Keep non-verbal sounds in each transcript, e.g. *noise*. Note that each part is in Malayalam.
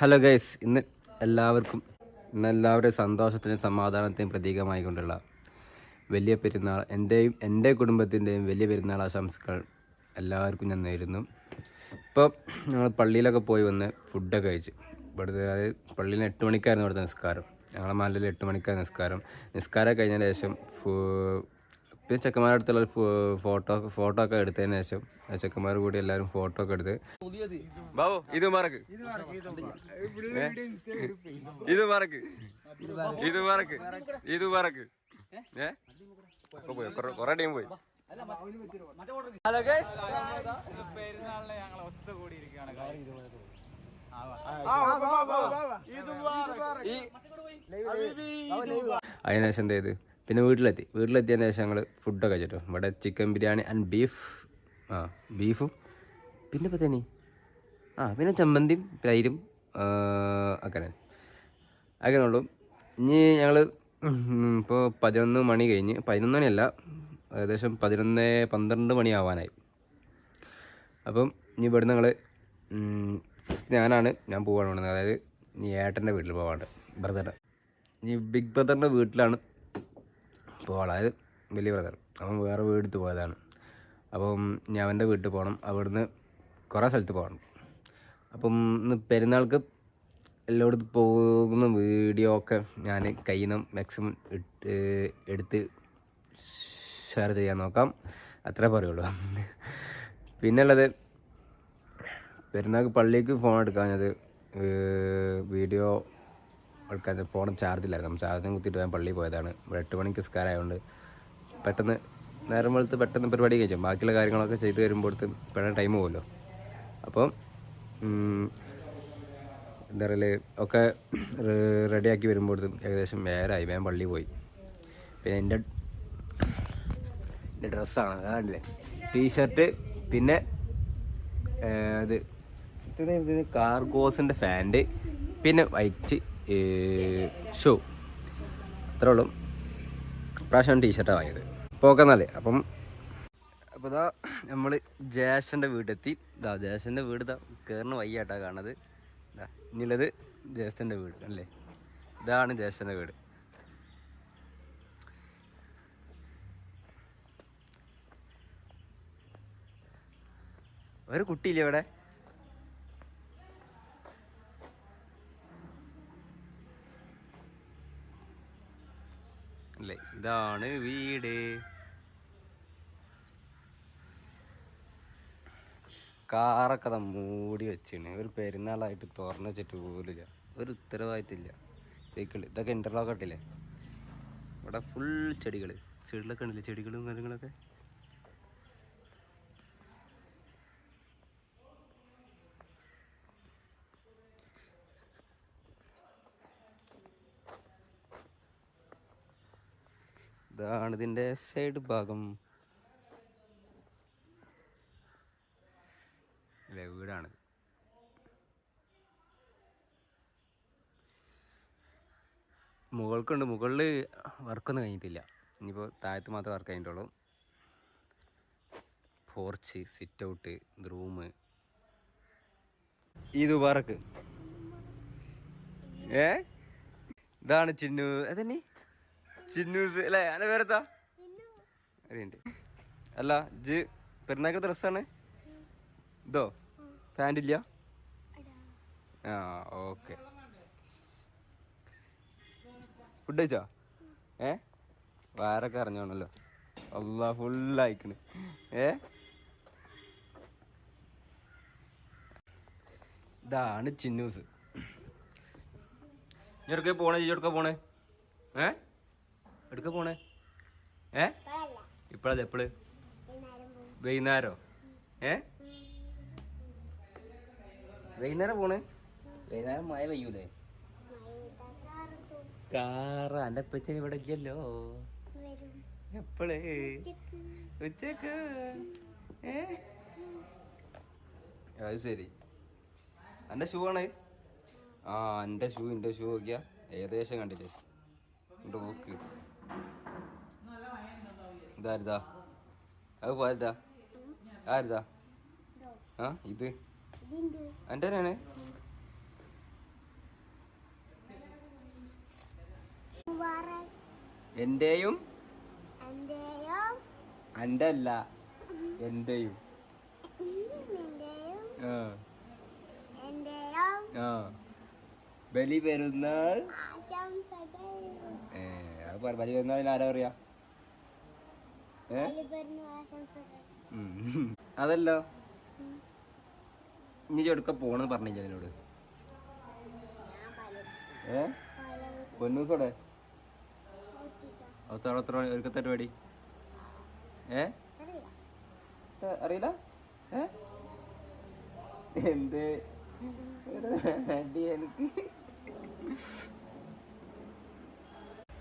ഹലോ ഗൈസ് ഇന്ന് എല്ലാവർക്കും ഇന്ന് എല്ലാവരുടെയും സന്തോഷത്തിനും പ്രതീകമായി കൊണ്ടുള്ള വലിയ പെരുന്നാൾ എന്റെയും എന്റെ കുടുംബത്തിന്റെയും വലിയ പെരുന്നാൾ ആശംസകൾ എല്ലാവർക്കും ഞാൻ നേരുന്നു. ഇപ്പോൾ ഞങ്ങൾ പള്ളിയിലൊക്കെ പോയി വന്ന് ഫുഡൊക്കെ കഴിച്ച്. ഇവിടുത്തെ അതായത് പള്ളിയിൽ എട്ട് മണിക്കായിരുന്നു ഇവിടുത്തെ നിസ്കാരം. ഞങ്ങളെ മലയിൽ എട്ട് മണിക്കാണ് നിസ്കാരം. നിസ്കാരം കഴിഞ്ഞതിന് ശേഷം പിന്നെ ചെക്കന്മാരുടെ അടുത്തുള്ള ഫോട്ടോ ഫോട്ടോ ഒക്കെ എടുത്തതിന് ശേഷം ആ ചെക്കന്മാർ കൂടി എല്ലാവരും ഫോട്ടോ ഒക്കെ എടുത്ത് ബാബു ഇത് മറക്ക്? ഇത് മറക്ക്. ഇത് മറക്ക്. ഇത് മറക്ക്. ഏ? പോയി. കൊറേ- ടൈം പോയി. Hello guys. പെരുന്നാളിന് ഞങ്ങൾ ഒത്തുകൂടിയിരിക്കുകയാണ് അതിനുശേഷം എന്ത് ചെയ്ത്? പിന്നെ വീട്ടിലെത്തി. വീട്ടിലെത്തിയതിന് ശേഷം ഞങ്ങൾ ഫുഡൊക്കെ കഴിച്ചിട്ടു. ഇവിടെ ചിക്കൻ ബിരിയാണി ആൻഡ് ബീഫ് ആ ബീഫും പിന്നെ ഇപ്പോൾ തന്നെ ആ പിന്നെ ചമ്മന്തിയും തൈരും അങ്ങനെ. അങ്ങനെ ഉള്ളൂ. ഇനി ഞങ്ങൾ ഇപ്പോൾ പതിനൊന്ന് മണി കഴിഞ്ഞ് പതിനൊന്ന് മണിയല്ല ഏകദേശം പതിനൊന്ന് പന്ത്രണ്ട് മണി ആവാനായി. അപ്പം ഇനി ഇവിടെ ഫസ്റ്റ് ഞാനാണ് ഞാൻ പോകാൻ പോകുന്നത് അതായത് ഇനി ഏട്ടന്റെ വീട്ടിൽ പോകാണ്ട് ബ്രദറിന്റെ. ഇനി ബിഗ് ബ്രദറിന്റെ വീട്ടിലാണ് പോകാൻ അതായത് വലിയ ബ്രദർ അവൻ വേറെ വീടെടുത്ത് പോയതാണ്. അപ്പം ഞാൻ അവന്റെ വീട്ടിൽ പോകണം അവിടുന്ന് കുറേ സ്ഥലത്ത് പോകണം. അപ്പം ഇന്ന് പെരുന്നാൾക്ക് എല്ലായിടത്തും പോകുന്ന വീഡിയോ ഒക്കെ ഞാൻ കയ്യിൽ നിന്ന് മാക്സിമം ഇട്ട് എടുത്ത് ഷെയർ ചെയ്യാൻ നോക്കാം. അത്രേ പറയുള്ളൂ. പിന്നെ ഉള്ളത് പെരുന്നാൾക്ക് പള്ളിക്ക് ഫോൺ എടുക്കാഞ്ഞത് വീഡിയോ എടുക്കാൻ ഫോൺ ചാർജില്ലായിരുന്നു ചാർജിങ് കുത്തിയിട്ട് ഞാൻ പള്ളിയിൽ പോയതാണ് എട്ട് മണിക്ക് സ്കാരായതുകൊണ്ട് പെട്ടെന്ന് നേരം വെളുത്ത് പെട്ടെന്ന് പരിപാടി കഴിച്ചു ബാക്കിയുള്ള കാര്യങ്ങളൊക്കെ ചെയ്ത് വരുമ്പോഴത്ത് പെട്ടെന്ന് ടൈം പോകുമല്ലോ അപ്പം ഉം, എന്താ പറയുക ഒക്കെ റെഡിയാക്കി വരുമ്പോഴത്തും ഏകദേശം വേറായി വേഗം പള്ളി പോയി പിന്നെ എന്റെ എന്റെ ഡ്രസ്സാണ് അതാണല്ലേ ടീഷർട്ട് പിന്നെ ഇത് കാർഗോസിന്റെ ഫാന്റ് പിന്നെ വൈറ്റ് ഷൂ. അത്രേ ഉള്ളൂ. പ്രാവശ്യം ടീഷർട്ടാണ് വാങ്ങിയത്. അപ്പോൾ ഓക്കെ എന്നാലേ അപ്പം അപ്പോൾ ഇതാ നമ്മൾ ജേഷന്റെ വീടെത്തി. ഇതാ ജേഷന്റെ വീട് ഇതാ കയറിന് വയ്യാട്ടാ കാണുന്നത്. ഇതാ ഇനിയുള്ളത് ജേഷന്റെ വീട് അല്ലേ? ഇതാണ് ജേഷന്റെ വീട്. ഒരു കുട്ടിയില്ലേ ഇവിടെ അല്ലേ ഇതാണ് വീട്. കാറൊക്കെ മൂടി വെച്ചിന് ഒരു പെരുന്നാളായിട്ട് തുറന്ന് വെച്ചിട്ട് പോലില്ല. ഒരു ഉത്തരവാദിത്തമില്ല സൈക്കിൾ ഇതൊക്കെ ഇന്റർലോക്ക് ഇട്ടില്ലേ ഇവിടെ ഫുൾ ചെടികൾ സൈഡിലൊക്കെ ഉണ്ടല്ലേ ചെടികളും കാര്യങ്ങളൊക്കെ? ഇതാണ് ഇതിന്റെ സൈഡ് ഭാഗം. അല്ലേ വീടാണ്. മുകൾക്കുണ്ട്. മുകളിൽ വർക്കൊന്നും കഴിഞ്ഞിട്ടില്ല. ഇനിയിപ്പോൾ താഴത്ത് മാത്രം വർക്ക് കഴിഞ്ഞിട്ടുള്ളൂ. പോർച്ച് സിറ്റ് ഔട്ട് റൂം ഇത് വർക്ക് ഏ? ഇതാണ് ചിന്നു. അതന്നെ. ചിന്നൂസ് അല്ലേ? അന്റെ പേരെത്താ അറിയണ്ട് അല്ല ജ് പെരുന്നാൾക്ക് ഡ്രസ്സാണ് ഇതോ? പാന്റ് ഇല്ല? ആ ഓക്കെ. ഫുഡ് കഴിച്ചോ? ഏ? വേറൊക്കെ അറിഞ്ഞോണല്ലോ. അല്ല ഫുള്ളായിക്കണ്. ഏ? ഇതാണ് ചിന്നൂസ്. ഇനി പോണേ? ചേച്ചി പോണേ? ഏ? എടുക്ക പോണേ. ഏ? ഇപ്പഴല്ലേ എപ്പൾ? വൈകുന്നേരോ? ഏ? വൈകുന്നേരം പോണേ. വൈകുന്നേരം മഴ പെയ്യൂലേ? കാറ എന്റെ അപ്പച്ചൻ ഇവിടെ ഇല്ലല്ലോ. എപ്പോഴേ ഉച്ചയ്ക്ക്. ഏ? അത് ശരി. എന്റെ ഷൂ ആണ്? ആ എന്റെ ഷൂ എന്റെ ഷൂ നോക്കിയാ. ഏകദേശം കണ്ടില്ലേ? നോക്ക്. ഇതാരുതാ? അത് പോയതാ. ആരുതാ? ആ ഇത്. എന്റെ തന്നെയാണ്. എന്റെയും? അന്റെ അല്ല എന്റെയും. ബലി പെരുന്നാൾ ഏ അത് ബലി പെരുന്നാളിൽ ആരാ പറയാ? അതല്ലോ. ഇനി ചെടുക്ക പോണെന്ന് പറഞ്ഞില്ല എന്നോട്? ഏ? പൊന്നൂസോടെ? അത്ര അത്ര ഒരുക്കത്തെ പരിപാടി? ഏ? അറിയില്ല. ഏ? എന്ത്? എനിക്ക്.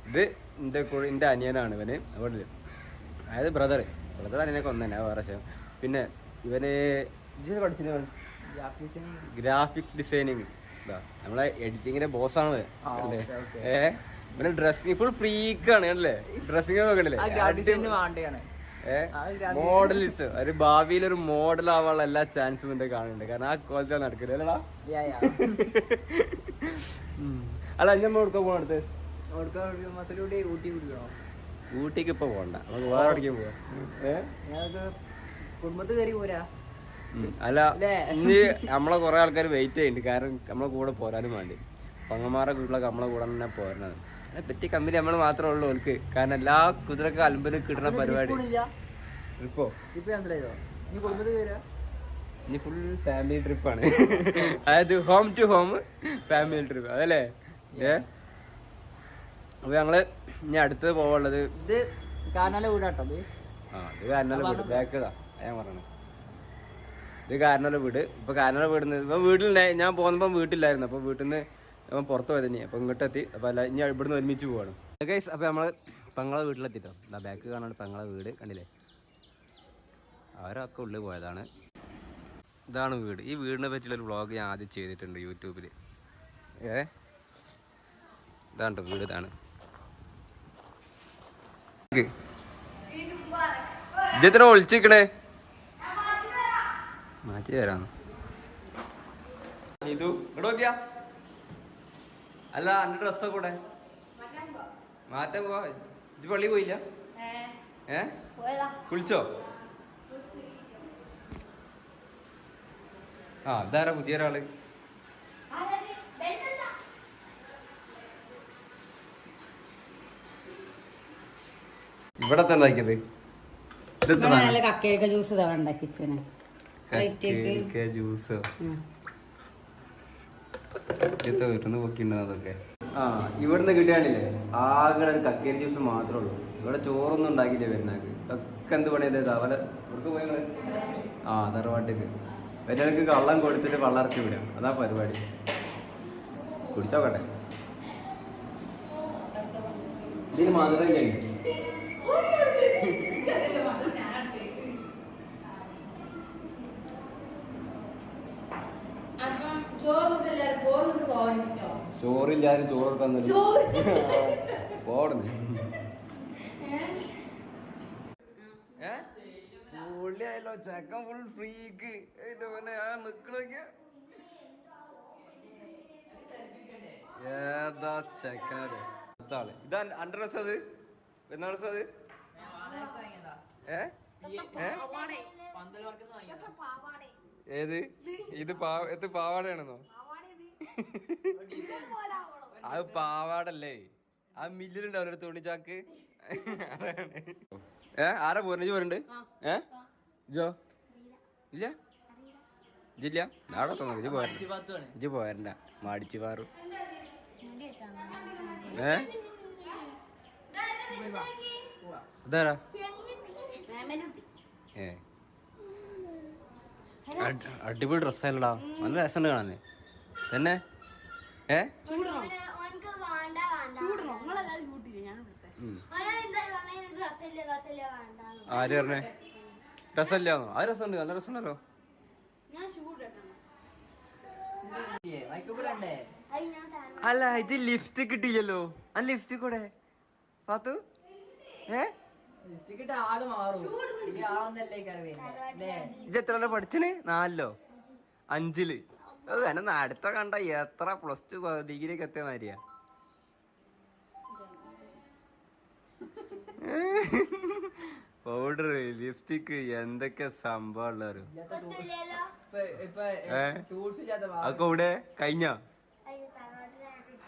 ഇത് എന്റെ കു എന്റെ അനിയനാണ് ഇവന്. അവിടെ അതായത് ബ്രദർ ബ്രദർ അതിനെ കൊന്നെ വേറെ പിന്നെ ഇവന് ഇത് പഠിച്ചിട്ട് ഗ്രാഫിക്സ് ഡിസൈനിങ് നമ്മളെ എഡിറ്റിങ്ങിന്റെ ബോസാണ് ഏ? പിന്നെ ഡ്രസ്സിങ് ഫുൾ ഫ്രീക്കാണ് കണ്ടില്ലേ? ഡ്രസ്സിങ് നോക്കണ്ടില്ലേ മോഡലിസ് ഒരു ഭാവിയിൽ ഒരു മോഡൽ ആവാനുള്ള എല്ലാ ചാൻസും എന്റെ കാണുന്നുണ്ട്. കാരണം ആ കോളേജ് നടക്കില്ല. അല്ല അഞ്ഞമ്മ കൊടുക്കാൻ പോകണം അടുത്ത്? ഊട്ടിക്ക് ഇപ്പൊ പോകണ്ട നമുക്ക് വേറെ എവിടേക്ക് പോവാം. കയറി പോരാ. അല്ല ഇനി നമ്മളെ കുറെ ആൾക്കാർ വെയിറ്റ് ചെയ്യുന്നുണ്ട് കാരണം നമ്മളെ കൂടെ പോരാനും വേണ്ടി. പങ്ങന്മാരുടെ വീട്ടിലൊക്കെ നമ്മളെ കൂടെ തന്നെ പോരണത്. അതിനെ പറ്റി കമ്പനി നമ്മൾ മാത്രമേ ഉള്ളൂ ഓൽക്ക്. കാരണം എല്ലാ കുതിരക്ക് അലമ്പിന് കിട്ടുന്ന പരിപാടി. ഇനി ഫുൾ ഫാമിലി ട്രിപ്പാണ് അതായത് home to home family trip അതല്ലേ? ഏ? അപ്പൊ ഞങ്ങൾ ഇനി അടുത്ത് പോവാനുള്ളത് ഇത് കാനാല വീടാട്ടോ ഇത്. ആ ഇത് വീട്. ബാക്കതാ ഞാൻ പറഞ്ഞു ഇത് കാരണമല്ല വീട്. ഇപ്പൊ കാരണമല്ല വീട് ഇപ്പൊ വീട്ടിലുണ്ടായി ഞാൻ പോകുന്നപ്പോ വീട്ടിലായിരുന്നു അപ്പൊ വീട്ടിൽ നിന്ന് ഞാൻ പുറത്ത് പോയത് ഇനി. അപ്പൊ ഇങ്ങോട്ട് എത്തി അപ്പൊ അല്ല ഇനി ഇവിടുന്ന് ഒരുമിച്ച് പോവാണ്. ഗൈസ് അപ്പൊ നമ്മൾ പെങ്ങളെ വീട്ടിലെത്തിട്ടോ. എന്താ ബാക്ക് കാണാൻ പെങ്ങളെ വീട്. കണ്ടില്ലേ? അവരൊക്കെ ഉള്ളിൽ പോയതാണ്. ഇതാണ് വീട്. ഈ വീടിനെ പറ്റിയുള്ള ഒരു വ്ളോഗ് ഞാൻ ആദ്യം ചെയ്തിട്ടുണ്ട് യൂട്യൂബിൽ ഏ? ഇതാണ് വീട് ഇതാണ്. ഇജ്ജെത്ര ഒളിച്ചിക്കണേ മാറ്റി തരാന്ന് ഇതു ഇവിടെ നോക്കിയാ? അല്ല അന്റെ ഡ്രസ്സൊക്കെ കൂടെ മാറ്റാൻ പോവാ. ഇത് പള്ളി പോയില്ല? ഏ? കുളിച്ചോ? ആ ഇതാരാ പുതിയ ഒരാൾ ഇവിടെ തന്നെ ആക്കിയത് കക്കയൊക്കെ ജ്യൂസ് ജ്യൂസ് അതൊക്കെ. ആ ഇവിടുന്ന് കിട്ടിയാണില്ലേ? ആകെ ഒരു കക്കേരി ജ്യൂസ് മാത്രമേ ഉള്ളൂ. ഇവിടെ ചോറൊന്നും ഉണ്ടാക്കിയില്ല വരുന്നാക്ക് ഒക്കെ എന്ത് പണിയത് ഇവിടേക്ക് നിങ്ങൾ? ആ തറവാട്ടിക്ക്. വരുന്നവർക്ക് കള്ളം കൊടുത്തിട്ട് വള്ളറച്ച് വിടാം അതാ പരിപാടി. കുടിച്ചോക്കട്ടെ. ഇതിന് മധുരം കഴിഞ്ഞു ചോറില്ലാരും ചോറ്. കൊടുക്കാൻ പോടുന്നു പൊള്ളിയായല്ലോ ചെക്കൻ ഫുൾ ഫ്രീക്ക് ആ നിക്കണൊക്കെ ഏതാ ചെക്കനത് ആൾ. ഇതാ അന്റെ ഡ്രസ് അത്? എന്നാ ഡ്രസ് അത്? ഏ ഏത് ഇത് പാ ഇത് പാവാടയാണെന്നോ അത് പാവാടല്ലേ ആ മില്ലിലുണ്ടാവില്ല ഒരു തുണിച്ചാക്ക് ചാക്ക് ഏ ആരാ പോരുന്നത് പോരുന്നുണ്ട് ഏ ജോ ഇല്ല ജില്ല നാടെ തോന്നു ഇജ്ജ് പോരണ്ട ജി പോരണ്ട മാടിച്ച് പാറു ഏ ഇതാരാ ഏ. അടി- അടിപൊളി ഡ്രസ്സല്ലടാ നല്ല രസമുണ്ട് കാണാൻ തന്നെ? ഏ? ആര് പറഞ്ഞേ? രസമില്ലാന്നോ? ആ രസമുണ്ട് നല്ല രസമുണ്ടല്ലോ. അല്ല ഇത് ലിഫ്റ്റ് കിട്ടിയില്ലല്ലോ. ആ ലിഫ്റ്റ് കൂടെ. പാത്തു ഇത് എത്ര നാലോ നാലിലോ? അഞ്ചിൽ. എന്നെ അടുത്ത കണ്ട എത്ര പ്ലസ് ടു ഡിഗ്രി ഒക്കെ എത്തിയ മാതിരിയാ. പൗഡർ ലിപ്സ്റ്റിക് എന്തൊക്കെ സംഭവം. അതൊക്കെ ഇവിടെ കഴിഞ്ഞ?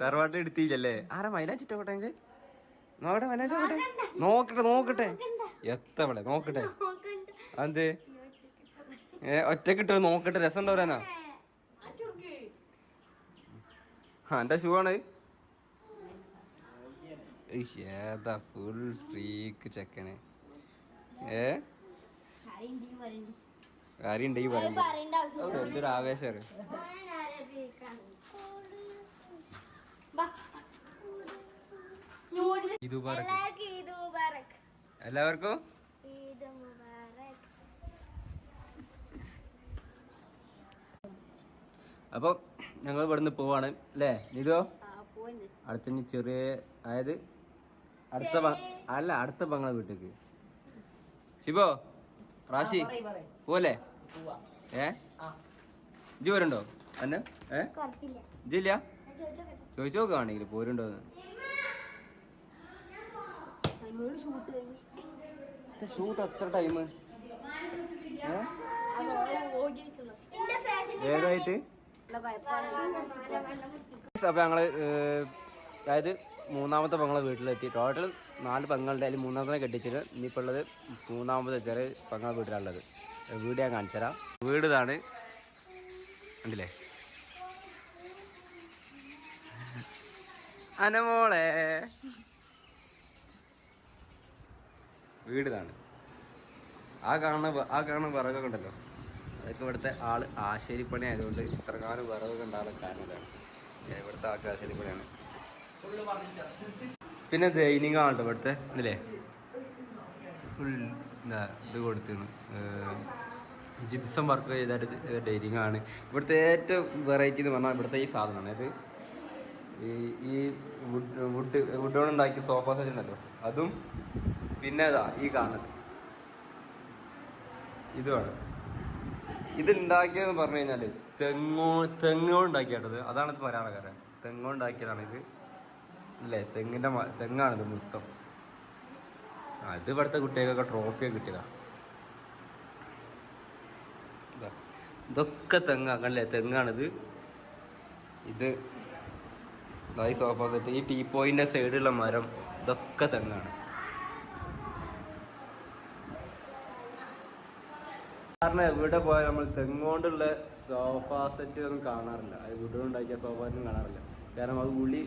തറവാട്ടിൽ എടുത്തില്ലല്ലേ ആരാ മൈലാ കോട്ടെ നോക്കട്ടെ നോക്കട്ടെ. നോക്കട്ടെ നോക്കട്ടെ. എത്തവളെ നോക്കട്ടെ. അത് ഏ ഒറ്റക്കിട്ട് നോക്കട്ടെ. രസം ഉണ്ടാവരാനാ ആ എന്റെ ഷൂ ആണ്? ഏതാ ഫുൾ ഫ്രീക്ക് ചെക്കന്. ഏ? കാര്യം എന്തൊരു ആവേശമാണ് ഓനെ ആരെയും ബാ നൂഡിൽസ് ഇത് മുബാറക്ക് എല്ലാവർക്കും അപ്പോൾ ഞങ്ങൾ ഇവിടുന്ന് പോവാണ് അല്ലേ? ഇതോ അടുത്ത ചെറിയ അതായത് അടുത്ത അല്ല അടുത്ത ബംഗ്ലാ വീട്ടിലേക്ക്. ശിവോ റാശി പോലെ ഏ? ഇജ്ജ് പോരുണ്ടോ എന്നെ ഏ? ഇജ്ജില്ല ചോദിച്ചോക്കാണെങ്കിൽ ചോദിച്ചോട്ടെ ഷൂട്ട് എത്ര ടൈം ഏതായിട്ട്? അപ്പൊ ഞങ്ങൾ അതായത് മൂന്നാമത്തെ പെങ്ങളെ വീട്ടിലെത്തി ടോട്ടൽ നാല് പെങ്ങളുടെ അതിൽ മൂന്നാമത്തെ കെട്ടിച്ചിട്ട് ഇനിയിപ്പോൾ ഉള്ളത് മൂന്നാമത്തെ ചെറിയ പെങ്ങളെ വീട്ടിലുള്ളത് വീട് ഞാൻ കാണിച്ചുതരാം വീട് ഇതാണ്. ഉണ്ടല്ലേ അനമോളെ. വീട് ഇതാണ് ആ കാണുന്ന ആ കാണുന്ന വിറകൊക്കെ ഉണ്ടല്ലോ. അതൊക്കെ ഇവിടുത്തെ ആൾ ആശേരിപ്പണി ആയതുകൊണ്ട് ഇത്ര കാലം വിറകൊക്കെ ഉണ്ടാകാൻ കാരണം ഇതാണ്. ഇവിടുത്തെ ആൾക്ക് ആശേരിപ്പണിയാണ്. പിന്നെ ദൈനിക ആളുണ്ട് ഇവിടുത്തെ? അല്ലേ ഫുൾ എന്താ ഇത് കൊടുത്തിരുന്നു. ജിപ്സം വർക്ക് ചെയ്തായിട്ട് ഡൈനിങ് ആണ്. ഇവിടുത്തെ ഏറ്റവും വെറൈറ്റി എന്ന് പറഞ്ഞാൽ ഇവിടുത്തെ ഈ സാധനമാണ്. ഇത് ഈ ഈ വുഡ് വുഡ് വുഡ് കൊണ്ട് ഉണ്ടാക്കിയ സോഫ സെറ്റ് ഉണ്ടല്ലോ. അതും പിന്നെ ഈ കാണുന്നത്. ഇതുമാണ് ഇത് ഉണ്ടാക്കിയതെന്ന് പറഞ്ഞു കഴിഞ്ഞാൽ തെങ്ങോ തെങ്ങോ ഉണ്ടാക്കിയാട്ടത് അതാണ് ഇത് പറയാനുള്ള കാര്യം തെങ്ങോ ഉണ്ടാക്കിയതാണ് ഇത്. അല്ലേ? തെങ്ങിന്റെ തെങ്ങാണിത് മൊത്തം. അത് ഇവിടുത്തെ കുട്ടികൾക്കൊക്കെ ട്രോഫിയൊക്കെ കിട്ടിയതാ. ഇതാ. ഇതൊക്കെ തെങ്ങാ കണ്ടില്ലേ തെങ്ങാണിത്. ഇത് ഈ ഈ ടീ പോയിന്റെ സൈഡിലുള്ള മരം ഇതൊക്കെ തെങ്ങാണ്. കാരണം എവിടെ പോയാൽ നമ്മൾ തെങ്ങോണ്ടുള്ള സോഫ സെറ്റ് ഒന്നും കാണാറില്ല. അത് വീട്ടിൽ ഉണ്ടാക്കിയ സോഫ സെറ്റും കാണാറില്ല. കാരണം അത് ഉള്ളി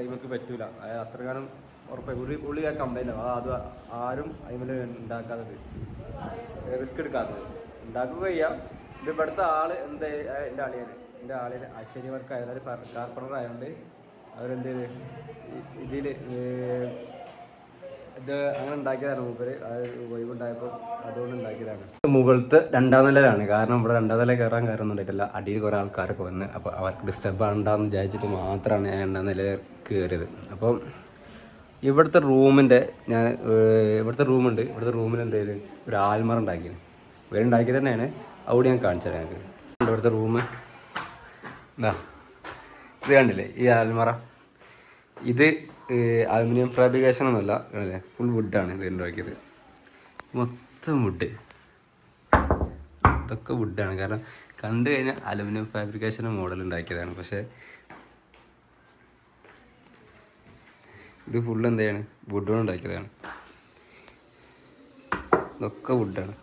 അതിമക്ക് പറ്റൂല. അത് അത്ര കാലം ഉറപ്പായി ഉള്ളി ഉള്ളി ആ കമ്പനി അത് ആരും അതിമൽ ഉണ്ടാക്കാത്തത്. റിസ്ക് എടുക്കാത്തത്. ഉണ്ടാക്കുക ചെയ്യാം. ഇത് ഇവിടുത്തെ ആൾ എന്താ എന്റെ ആളിയാണ് എന്റെ ആളിന് അശ്വനി വർക്ക് ആയതായത് കാർപ്പണർ ആയതുകൊണ്ട് ഇതിൽ ഇത് അങ്ങനെ ഉണ്ടാക്കിയതാണ് മൂപ്പര്. വൈബ് ഉണ്ടായപ്പോൾ അതുകൊണ്ട് ഉണ്ടാക്കിയതാണ്. മുകളിലത്തെ രണ്ടാം നിലയിലാണ്. കാരണം ഇവിടെ രണ്ടാം നില കയറാൻ കയറുന്നുണ്ടായിട്ടില്ല അടിയിൽ കുറേ ആൾക്കാരൊക്കെ വന്ന്. അപ്പോൾ അവർക്ക് ഡിസ്റ്റർബ് ആണ്ടാന്ന് വിചാരിച്ചിട്ട് മാത്രമാണ് ഞാൻ രണ്ടാം നില കയറിയത് അപ്പോൾ ഇവിടുത്തെ റൂമിന്റെ ഞാൻ ഇവിടുത്തെ റൂമുണ്ട്. ഇവിടുത്തെ റൂമിൽ എന്തെങ്കിലും ഒരു ആൽമറ ഉണ്ടാക്കിയത് ഇവരുണ്ടാക്കിയത് തന്നെയാണ്. അവിടെ ഞാൻ കാണിച്ചു തരാം ഞങ്ങൾക്ക് ഇവിടുത്തെ റൂം എന്താ ഇത് കണ്ടില്ലേ? ഈ ആൽമറ ഇത് അലുമിനിയം ഫാബ്രിക്കേഷൻ ഒന്നുമല്ല അല്ലേ ഫുൾ വുഡാണ് ഇത് ഉണ്ടാക്കിയത് മൊത്തം വുഡ് ഇതൊക്കെ വുഡാണ് കാരണം കണ്ടു കഴിഞ്ഞാൽ അലുമിനിയം ഫാബ്രിക്കേഷൻ മോഡൽ ഉണ്ടാക്കിയതാണ്. പക്ഷേ ഇത് ഫുൾ എന്താണ് വുഡ് ഉണ്ടാക്കിയതാണ്. ഇതൊക്കെ വുഡാണ്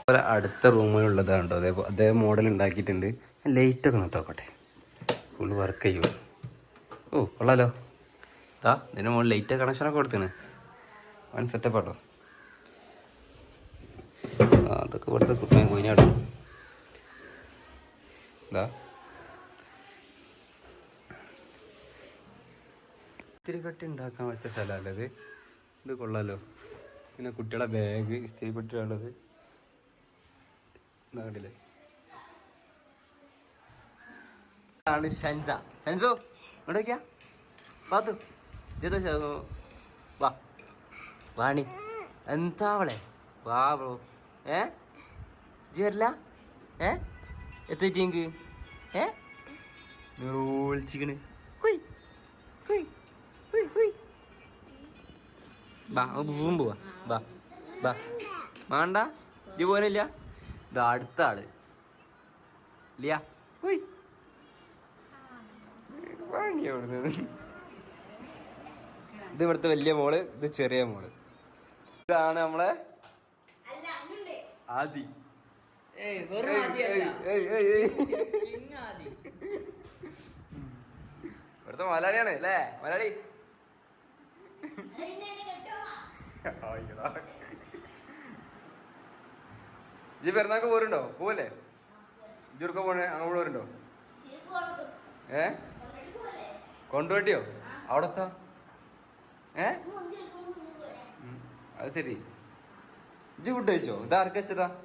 അതുപോലെ അടുത്ത റൂമിലുള്ളതാണ് കേട്ടോ അതേ അതേ മോഡൽ ഉണ്ടാക്കിയിട്ടുണ്ട്. ലൈറ്റൊക്കെ നോട്ടോക്കട്ടെ ഫുൾ വർക്ക് ചെയ്യുമോ ഓ കൊള്ളാലോ. ദാ ഇതിന് മുകളിൽ ലൈറ്റ് കണക്ഷനൊക്കെ കൊടുത്തിന്. വൺ സെറ്റപ്പ് ആട്ടോ. ആ അതൊക്കെ ഇവിടുത്തെ കുട്ടിയെ കൊഞ്ഞാടും ഇതാ ഇത്തിരി കട്ടി ഉണ്ടാക്കാൻ പറ്റിയ സ്ഥലമല്ലേ ഇത്? ഇത് കൊള്ളാലോ. പിന്നെ കുട്ടികളെ ബാഗ് ഇസ്തിരി പെട്ടിയുള്ളത് ഇതാ കണ്ടില്ലേ? ആണ് ഷൻസ. ഷൻസോ എവിടേക്കാ? പാത്തു. വാ. വാണി. എന്താ അവളെ? വാ ബ്രോ. ഏ? വരില്ല? ഏ? എത്തിക്ക് ഏ? നിറോളിച്ചിക്കണ് കുയ്. കുയ്. കുയ് കുയ്. ബാ പൂവും. പോവാ ബാ ബാ വേണ്ട ഇത് പോലില്ല ഇത് അടുത്ത ആൾ. ഇല്ല? ഉയ് പണി അവിടുന്ന് ഇത് ഇവിടുത്തെ വലിയ മോൾ ഇത് ചെറിയ മോൾ. ഇതാണ് നമ്മളെ ആദി. ഏയ് വെറും ഏയ്, ഏയ്, ഏയ്, ഏയ്. പിന്നെ ആദി. ഇവിടുത്തെ മലയാളിയാണ് അല്ലേ? മലയാളി. ഇജ്ജ് പെരുന്നാക്ക് പോരുണ്ടോ? പോവല്ലേ? ഇജ്ജുർക്ക പോണേ? അങ്ങോട്ട് പോരുണ്ടോ? ഏ? കൊണ്ടുപോട്ടിയോ അവിടെത്താ? ഏ? അത് ശരി. ഇജ്ജ് ഫുഡ് കഴിച്ചോ? ഇത് ആർക്ക് വെച്ചതാ?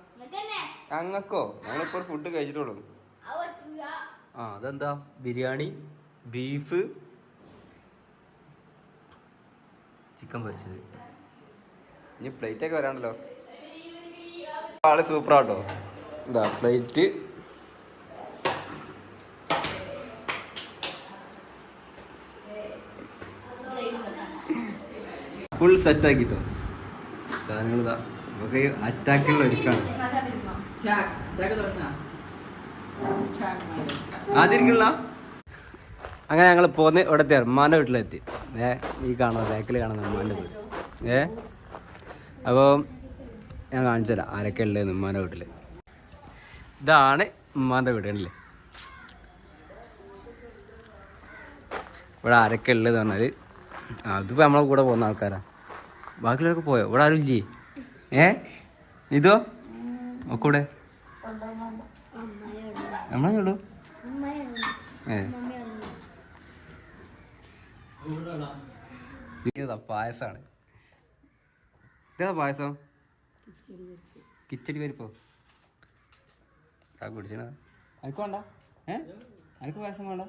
ഞങ്ങക്കോ? ഞങ്ങളിപ്പോ ഫുഡ് കഴിച്ചിട്ടുള്ളൂ. ആ അതെന്താ? ബിരിയാണി ബീഫ് ചിക്കൻ പൊരിച്ചത്. ഇനി പ്ലേറ്റ് ഒക്കെ വരാണ്ടല്ലോ. ആൾ സൂപ്പറാട്ടോ എന്താ പ്ലേറ്റ് ഫുൾ സെറ്റ് ആക്കിട്ടോ. സാധനങ്ങൾ ഇതാ. നമുക്ക് അറ്റാക്കുള്ള ഒരുക്കാണ്. ചാക്ക് അങ്ങനെ ഞങ്ങൾ പോന്ന് ഇവിടത്തെ ഉമ്മാന്റെ വീട്ടിലെത്തി. ഏ ഈ കാണുന്ന ബാക്കിൽ കാണുന്ന ഉമ്മാന്റെ വീട്. ഏ അപ്പോൾ ഞാൻ കാണിച്ചു തരാം ആരൊക്കെ ഉള്ളത് ഉമ്മാന്റെ വീട്ടിൽ ഇതാണ് ഉമ്മാന്റെ വീട് കണ്ടില്ലേ? ഇവിടെ ആരൊക്കെ ഉള്ളത് പറഞ്ഞാൽ അതിപ്പോൾ നമ്മളെ കൂടെ പോകുന്ന ആൾക്കാരാ. ബാക്കിയുള്ളവരൊക്കെ പോയോ? ഇവിടെ ആരും ഇല്ലേ? ഏ? ഇതോ ഒക്കെ നമ്മളെ ഉള്ളൂ. ഏ. പായസാണ്. ഇതാ പായസം. കിച്ചടി പരിപ്പോ. ആ കുടിച്ചണ അനക്ക് വേണ്ട. ഏ? അനക്ക് പായസം വേണ്ട?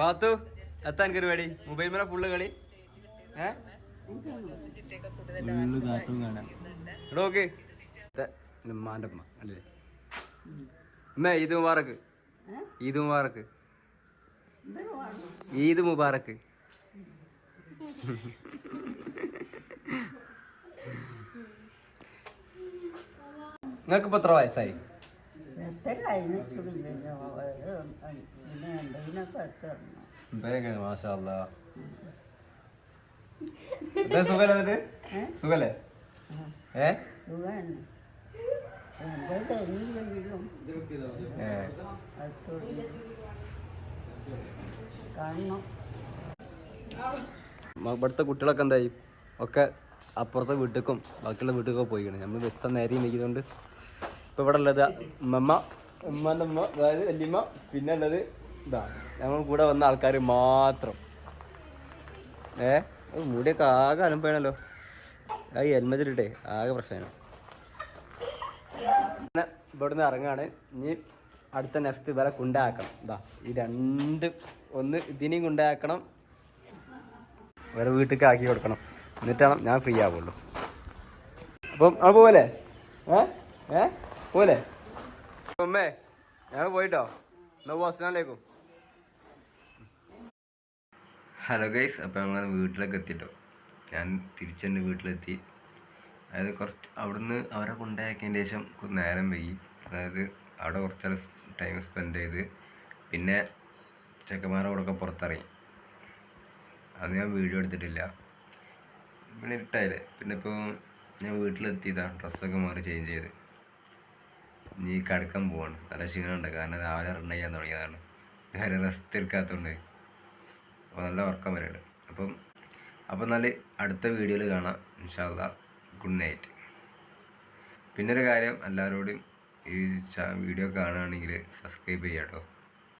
പാത്തു എത്താ എനിക്ക് പരിപാടി മൊബൈൽ മേലെ ഫുള്ള് കളി. ഏ? ഫുള്ള് കാർട്ടൂൺ കാണാം. ഇവിടെ നോക്ക്. ഉമ്മാന്റെ ഉമ്മ. അല്ലേ ഉമ്മ ഈദ് മുബാറക്ക് ഈദ് മുബാറക്ക് ഈദ് മുബാറക്ക് നിങ്ങൾക്ക് ഇപ്പൊ എത്ര വയസ്സായി? പിന്നെ എന്തെങ്കിലുമൊക്കെ വേഗം *laughs* സുഖല്ലേ എന്നിട്ട്? സുഖല്ലേ? ഏ? സുഖമാണ് എന്താ കാണണം. ഇവിടുത്തെ കുട്ടികളൊക്കെ എന്തായി? ഒക്കെ അപ്പുറത്തെ വീട്ടിലേക്കും ബാക്കിയുള്ള വീട്ടിലേക്കൊക്കെ പോയിക്കണം. നമ്മൾ വ്യക്തം നേരെയും നിൽക്കുന്നതുകൊണ്ട് ഇപ്പം ഇവിടെ ഉള്ളത് ഉമ്മമ്മ ഉമ്മന്റെ ഉമ്മ അതായത് വല്യമ്മ പിന്നെ ഉള്ളത് ഇതാ ഞങ്ങൾ കൂടെ വന്ന ആൾക്കാർ മാത്രം. ഏ മുടിയൊക്കെ ആകെ അനുഭവണല്ലോ ആ എൽമതിലിട്ടേ ആകെ പ്രശ്നമാണ്. ഇവിടുന്ന് ഇറങ്ങാണ്. ഇനി അടുത്ത നെക്സ്റ്റ് ഇവരെ കൊണ്ടാക്കണം. ഇതാ ഈ രണ്ട് ഒന്ന് ഇതിനെയും കൊണ്ടാക്കണം. വേറെ വീട്ടിലേക്ക് ആക്കി കൊടുക്കണം. എന്നിട്ടാണ് ഞാൻ ഫ്രീ ആവുള്ളൂ. അപ്പം അവിടെ പോലെ ഏ? ഏ? പോലെ അമ്മേ ഞങ്ങൾ പോയിട്ടോ. എന്നാ അസ്സലാമലൈക്കും ഹലോ ഗൈസ് അപ്പോൾ ഞങ്ങൾ വീട്ടിലേക്ക് എത്തിട്ടോ. ഞാൻ തിരിച്ചെന്റെ വീട്ടിലെത്തി. അതായത് കുറച്ച് അവിടുന്ന് അവരെ കൊണ്ടാക്കിയതിന് ശേഷം നേരം വൈകി. അതായത് അവിടെ കുറച്ച് ടൈം സ്പെൻഡ് ചെയ്ത് പിന്നെ ചെക്കന്മാരുടെ കൂടെ ഒക്കെ പുറത്തിറങ്ങി. അത് ഞാൻ വീഡിയോ എടുത്തിട്ടില്ല. പിന്നെ ഇട്ടായില്ലേ പിന്നെ ഇപ്പോൾ ഞാൻ വീട്ടിലെത്തിയതാണ്. ഡ്രസ്സൊക്കെ മാറി ചേഞ്ച് ചെയ്ത്. ഇനി കടക്കാൻ പോവാണ്. നല്ല ക്ഷീണമുണ്ട്. കാരണം രാവിലെ റൺ ചെയ്യാൻ തുടങ്ങിയതാണ്. വേറെ റെസ്റ്റ് എടുക്കാത്തതുകൊണ്ട്. അപ്പോൾ നല്ല ഉറക്കം വരുന്നുണ്ട് അപ്പം അപ്പം നല്ല അടുത്ത വീഡിയോയിൽ കാണാം. ഇൻഷാല്ല ഗുഡ് നൈറ്റ് പിന്നൊരു കാര്യം എല്ലാവരോടും ഈ വീഡിയോ കാണുകയാണെങ്കിൽ സബ്സ്ക്രൈബ് ചെയ്യാം കേട്ടോ